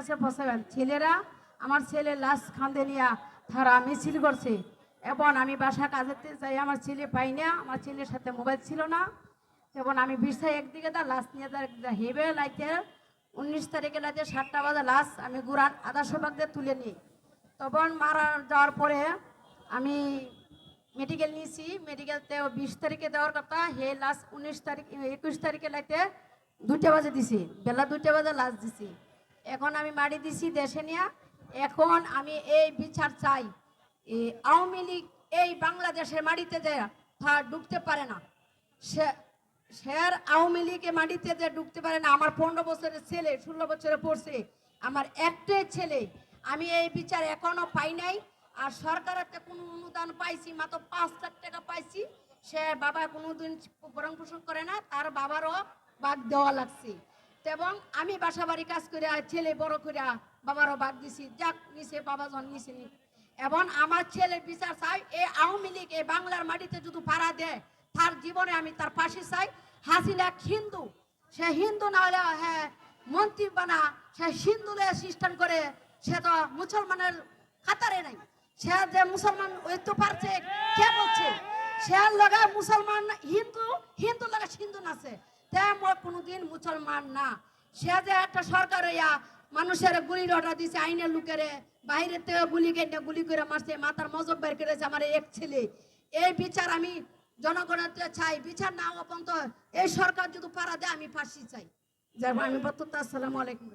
কাছে পৌঁছাবেন। ছেলেরা, আমার ছেলে লাশ খান্দে নিয়ে তারা মিছিল করছে। এবং আমি বাসা কাজেতে যাই, আমার ছেলে পাই না, আমার ছেলের সাথে মোবাইল ছিল না। এবং আমি বিশাই একদিকে দা লাশ নিয়ে যা হেবে লাইতে উনিশ তারিখে লাইতে সাতটা বাজে লাশ আমি গুড়ান আধা শতাংশ দিয়ে তুলে নিই। তখন মারা যাওয়ার পরে আমি মেডিকেল নিয়েছি। মেডিকেলতে বিশ তারিখে দেওয়ার কথা, হে লাস্ট উনিশ তারিখ, একুশ তারিখে লাইতে দুইটা বাজে দিছি, বেলা দুইটা বাজে লাস্ট দিছি। এখন আমি মারি দিছি দেশে নিয়ে। এখন আমি এই বিচার চাই। আওয়ামী লীগ এই বাংলাদেশের মাটিতে যে তা ডুবতে পারে না, সে স্যার আওয়ামী লীগে মাটিতে যে ঢুকতে পারে না, আমার পনেরো বছরের ছেলে, ষোলো বছরে পড়ছে, আমার একটাই ছেলে, আমি এই বিচার এখনও পাই নাই। আর সরকারের কোনো অনুদান পাইছি, মাত্র পাঁচ লাখ টাকা পাইছি, সে বাবা কোনোদিন ভরণ পোষণ করে না, তার বাবারও বাদ দেওয়া লাগছে। এবং আমি বাসা বাড়ি কাজ করে ছেলে বড় করে বাবারও বাদ দিছি। যাক, নিছে বাবা জন নিছে নি। এবং আমার ছেলের বিচার চাই এই আওয়ামী লীগ এই বাংলার মাটিতে যদি পাড়া দেয়, তার জীবনে আমি তার পাশে চাই। হাসিনা হিন্দু, সে হিন্দু না হলে হ্যাঁ মন্ত্রী বানা, সে হিন্দু খ্রিস্টান করে, সে তো মুসলমানের কাতারে নাই। সে যে মুসলমান ওই তো পারছে, কে বলছে? সে লগা মুসলমান হিন্দু হিন্দু লগা হিন্দু নাছে তেমন কোনোদিন মুসলমান না। সে যে একটা সরকার হইয়া মানুষের গুলির অর্ডার দিছে আইনের লোকেরে বাইরে থেকে গুলি কেটে গুলি করে মারছে মাথার মজব বের করেছে আমার এক ছেলে। এই বিচার আমি জনগণের চাই। বিচার না অপন্ত এই সরকার যদি পারা দেয় আমি ফাঁসি চাই। হোক, আমি বক্তব্য আসসালামু আলাইকুম।